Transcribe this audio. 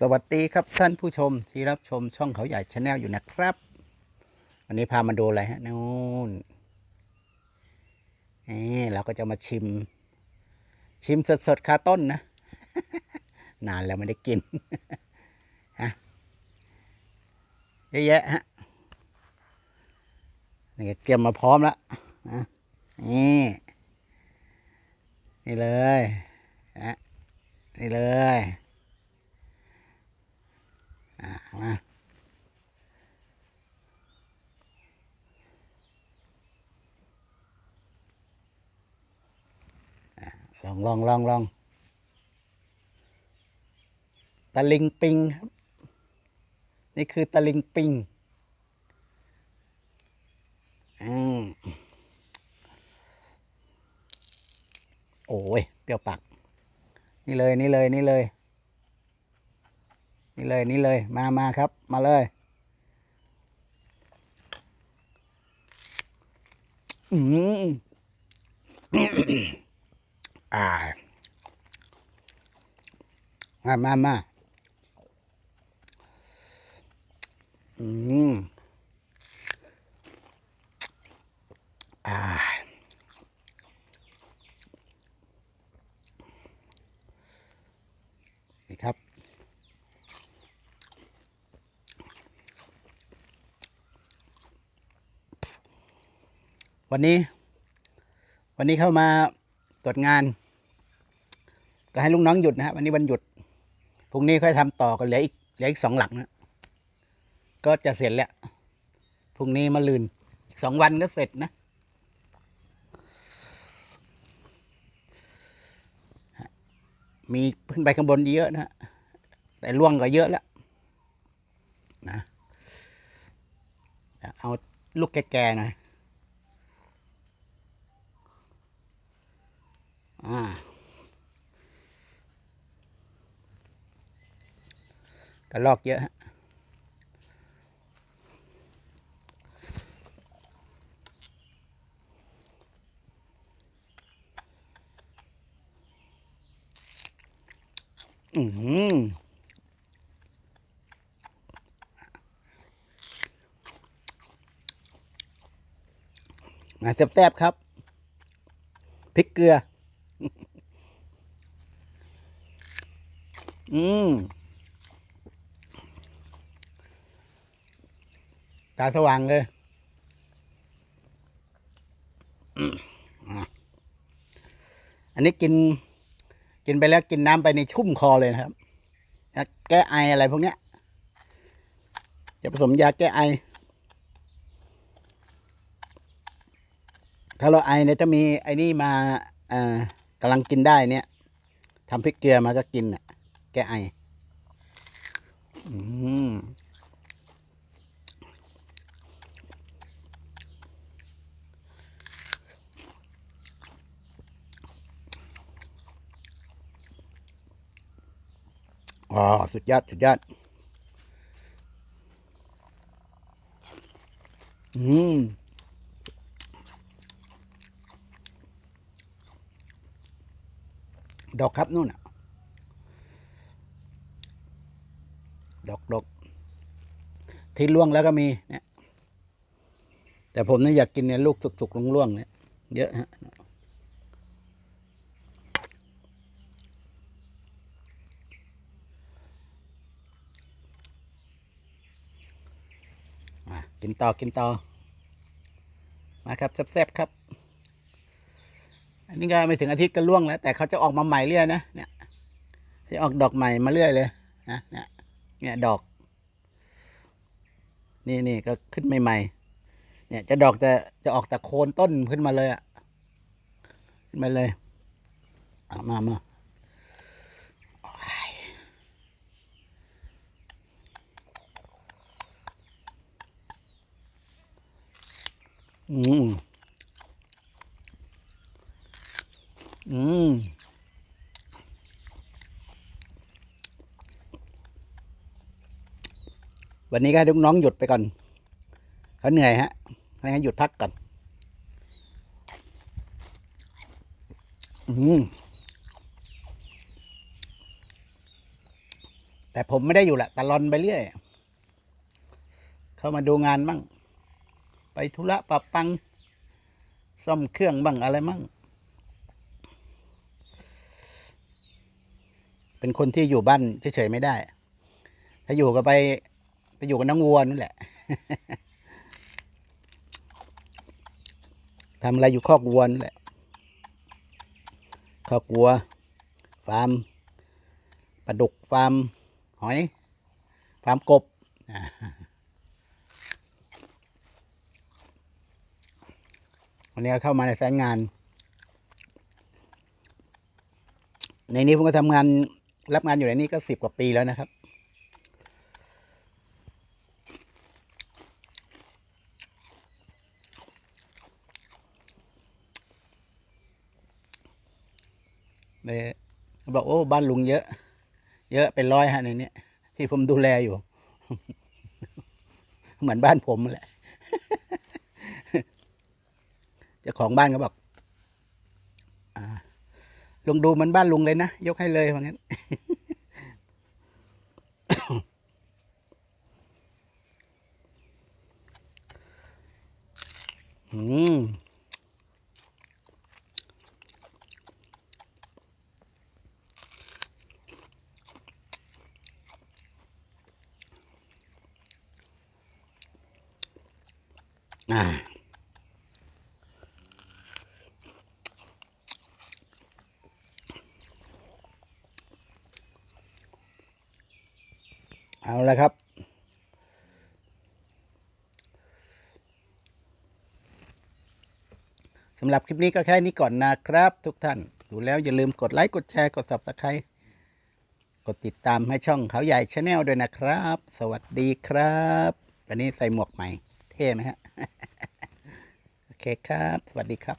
สวัสดีครับท่านผู้ชมที่รับชมช่องเขาใหญ่ชาแนลอยู่นะครับ วันนี้พามาดูอะไรฮะนู่นนี่เราก็จะมาชิม ชิมสดๆคาต้นนะ นานแล้วไม่ได้กินฮะเยอะแยะฮะนี่เตรียมมาพร้อมแล้วนะนี่นี่เลยนะนี่เลย อะมาลองลองลองลองตะลิงปิงครับ นี่คือตะลิงปิงอืมโอ้ย เปรี้ยวปาก นี่เลย นี่เลย นี่เลย นี่เลยนี่เลยมามาครับ มาเลย อืมอ่ามามามาอืมอ่านี่ครับ วันนี้ วันนี้เข้ามาตรวจงาน ก็ให้ลุงน้องหยุดนะฮะวันนี้วันหยุดพรุ่งนี้ค่อยทำต่อกันเหลืออีกเหลืออีกสองหลังนะก็จะเสร็จแล้วพรุ่งนี้มาลืนสองวันก็เสร็จนะมีขึ้นไปข้างบนเยอะนะฮะแต่ล่วงก็เยอะแล้วนะเอาลูกแก่ๆหน่อย อ่ากระลอกเยอะฮะอืมมาแซ่บๆครับพริกเกลือ อืมตาสว่างเลยอันนี้กิน กินไปแล้วกินน้ำไปในชุ่มคอเลยนะครับนะแก้ไออะไรพวกเนี้ยจะผสมยาแก้ไอ ถ้าเราไอเนี่ยจะมีไอ้นี่มาอ่ากำลังกินได้เนี่ยทำพริกเกลือมาก็กินอะ แก้ไออืมอ๋อสุดยอด สุดยอด อืม ดอกครับนู่นอะ ดอกดอก ที่ล่วงแล้วก็มีเนี่ยแต่ผมนี่อยากกินเนี่ยลูกสุกๆล่วงๆเนี่ยเยอะฮะกินต่อกินต่อมาครับแซ่บๆครับ อันนี้ก็ไม่ถึงอาทิตย์ก็ล่วงแล้ว แต่เขาจะออกมาใหม่เรื่อยนะเนี่ยจะออกดอกใหม่มาเรื่อยเลยนะเนี่ยเนี่ยดอก นี่นี่ก็ขึ้นใหม่ๆ เนี่ย จะดอกจะจะออกแต่โคนต้นขึ้นมาเลยอะขึ้นมาเลยเอามามาโอ้ยอืมอืม วันนี้ก็ให้ลูกน้องหยุดไปก่อนเขาเหนื่อยฮะให้เขาหยุดพักก่อน อืมแต่ผมไม่ได้อยู่แหละตะลอนไปเรื่อย เข้ามาดูงานบ้าง ไปธุระปะปัง ซ่อมเครื่องบ้างอะไรมั่งเป็นคนที่อยู่บ้านเฉยๆไม่ได้ ถ้าอยู่ก็ไป อยู่กับน้องวัวนั่นแหละทำอะไรอยู่คอกวัวนั่นแหละคอกวัว ฟาร์มปลาดุกฟาร์มหอยฟาร์มกบวันนี้เข้ามาในสายงาน ในนี้ผมก็ทำงานรับงานอยู่ในนี้ก็สิบกว่าปีแล้วนะครับ เลยบอกโอ้บ้านลุงเยอะ เยอะเป็นร้อยฮะในนี้ที่ผมดูแลอยู่ เหมือนบ้านผมแหละเจ้าของบ้านก็บอกอลุงดูเหมันบ้านลุงเลยนะ ยกให้เลยว่างั้น อืม อ่าเอาละครับ สำหรับคลิปนี้ก็แค่นี้ก่อนนะครับ ทุกท่าน ดูแล้วอย่าลืมกดไลค์ กดแชร์ กด subscribe กดติดตามให้ช่องเขาใหญ่ชาแนลด้วยนะครับ สวัสดีครับ วันนี้ใส่หมวกใหม่ เท่ไหมฮะ โอเคครับ สวัสดีครับ